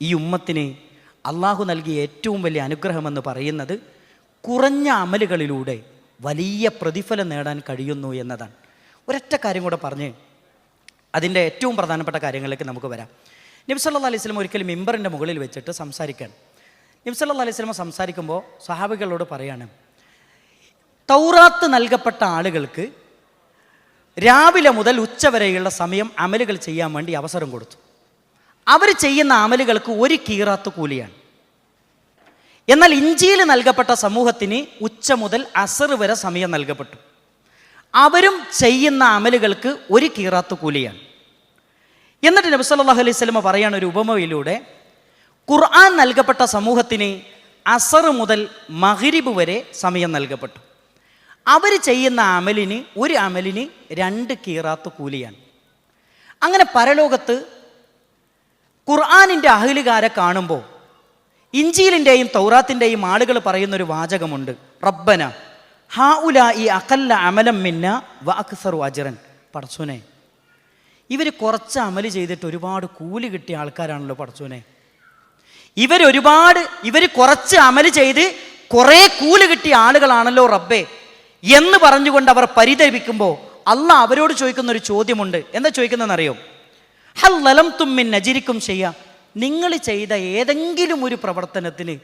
ഈ ഉമ്മത്തിന് അള്ളാഹു നൽകിയ ഏറ്റവും വലിയ അനുഗ്രഹമെന്ന് പറയുന്നത് കുറഞ്ഞ അമലുകളിലൂടെ വലിയ പ്രതിഫലം നേടാൻ കഴിയുന്നു എന്നതാണ്. ഒരൊറ്റ കാര്യം കൂടെ പറഞ്ഞ് അതിന്റെ ഏറ്റവും പ്രധാനപ്പെട്ട കാര്യങ്ങളിലേക്ക് നമുക്ക് വരാം. നബി സല്ലല്ലാഹു അലൈഹി സ്വലം ഒരിക്കലും മിമ്പറിന്റെ മുകളിൽ വെച്ചിട്ട് സംസാരിക്കുകയാണ്. നബി സല്ലല്ലാഹു അലൈഹി സ്വലം സംസാരിക്കുമ്പോൾ സഹാബികളോട് പറയാണ് തൗറാത്ത് നൽകപ്പെട്ട ആളുകൾക്ക് രാവിലെ മുതൽ ഉച്ചവരെയുള്ള സമയം അമലുകൾ ചെയ്യാൻ വേണ്ടി അവസരം കൊടുത്തു. അവർ ചെയ്യുന്ന അമലുകൾക്ക് ഒരു കീറാത്ത കൂലിയാണ്. എന്നാൽ ഇഞ്ചിയിൽ നൽകപ്പെട്ട സമൂഹത്തിന് ഉച്ച മുതൽ അസർ വരെ സമയം നൽകപ്പെട്ടു. അവരും ചെയ്യുന്ന അമലുകൾക്ക് ഒരു കീറാത്ത കൂലിയാണ്. എന്നിട്ട് നബി സല്ലാഹു അലൈഹി സ്വലമ പറയാണ് ഒരു ഉപമയിലൂടെ ഖുർആൻ നൽകപ്പെട്ട സമൂഹത്തിന് അസർ മുതൽ മഹരിബ് വരെ സമയം നൽകപ്പെട്ടു. അവർ ചെയ്യുന്ന അമലിന് ഒരു അമലിന് രണ്ട് കീറാത്ത കൂലിയാണ്. അങ്ങനെ പരലോകത്ത് ഖുർആാനിന്റെ അഹലുകാരെ കാണുമ്പോൾ ഇഞ്ചിയിലിന്റെയും തൗറാത്തിന്റെയും ആളുകൾ പറയുന്നൊരു വാചകമുണ്ട്. റബ്ബന ഹാ ഉല ഈ അകല്ല അമലം മിന്ന വ അക്സറു അജറൻ. പടച്ചോനെ ഇവർ കുറച്ച് അമൽ ചെയ്തിട്ട് ഒരുപാട് കൂലി കിട്ടിയ ആൾക്കാരാണല്ലോ പടച്ചോനെ ഇവരൊരുപാട് ഇവർ കുറച്ച് അമൽ ചെയ്ത് കുറേ കൂലി കിട്ടിയ ആളുകളാണല്ലോ റബ്ബേ. എന്ന് പറഞ്ഞുകൊണ്ട് അവർ പരിതപിക്കുമ്പോൾ അല്ല അവരോട് ചോദിക്കുന്ന ഒരു ചോദ്യമുണ്ട്. എന്താ ചോദിക്കുന്നതെന്നറിയോ? ഹല്ലലം തുമ്മിൻ നജിരിക്കും ചെയ്യാം. നിങ്ങൾ ചെയ്ത ഏതെങ്കിലും ഒരു പ്രവർത്തനത്തിന്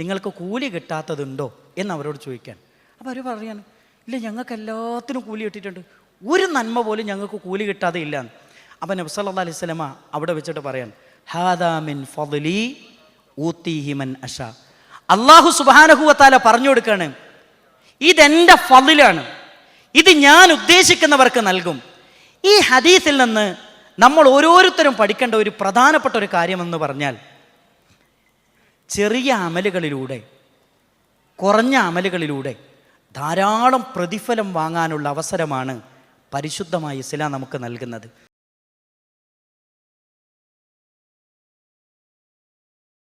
നിങ്ങൾക്ക് കൂലി കിട്ടാത്തതുണ്ടോ എന്ന് അവരോട് ചോദിക്കാൻ. അപ്പോൾ അവർ പറയാണ് ഇല്ല ഞങ്ങൾക്ക് എല്ലാത്തിനും കൂലി കിട്ടിയിട്ടുണ്ട്. ഒരു നന്മ പോലും ഞങ്ങൾക്ക് കൂലി കിട്ടാതെ ഇല്ല അപ്പം നബി സല്ലല്ലാഹു അലൈഹി വസല്ലമ അവിടെ വെച്ചിട്ട് പറയാൻ ഹാദാ മിൻ ഊത്തിഹിമൻ ഊത്തീഹി മൻ അഷ. അള്ളാഹു സുബാനഹുവത്താല പറഞ്ഞു കൊടുക്കാണ് ഇതെന്റെ ഫലിലാണ് ഇത് ഞാൻ ഉദ്ദേശിക്കുന്നവർക്ക് നൽകും. ഈ ഹദീസിൽ നിന്ന് നമ്മൾ ഓരോരുത്തരും പഠിക്കേണ്ട ഒരു പ്രധാനപ്പെട്ട ഒരു കാര്യമെന്ന് പറഞ്ഞാൽ ചെറിയ അമലുകളിലൂടെ കുറഞ്ഞ അമലുകളിലൂടെ ധാരാളം പ്രതിഫലം വാങ്ങാനുള്ള അവസരമാണ് പരിശുദ്ധമായ ഇസ്ലാം നമുക്ക് നൽകുന്നത്.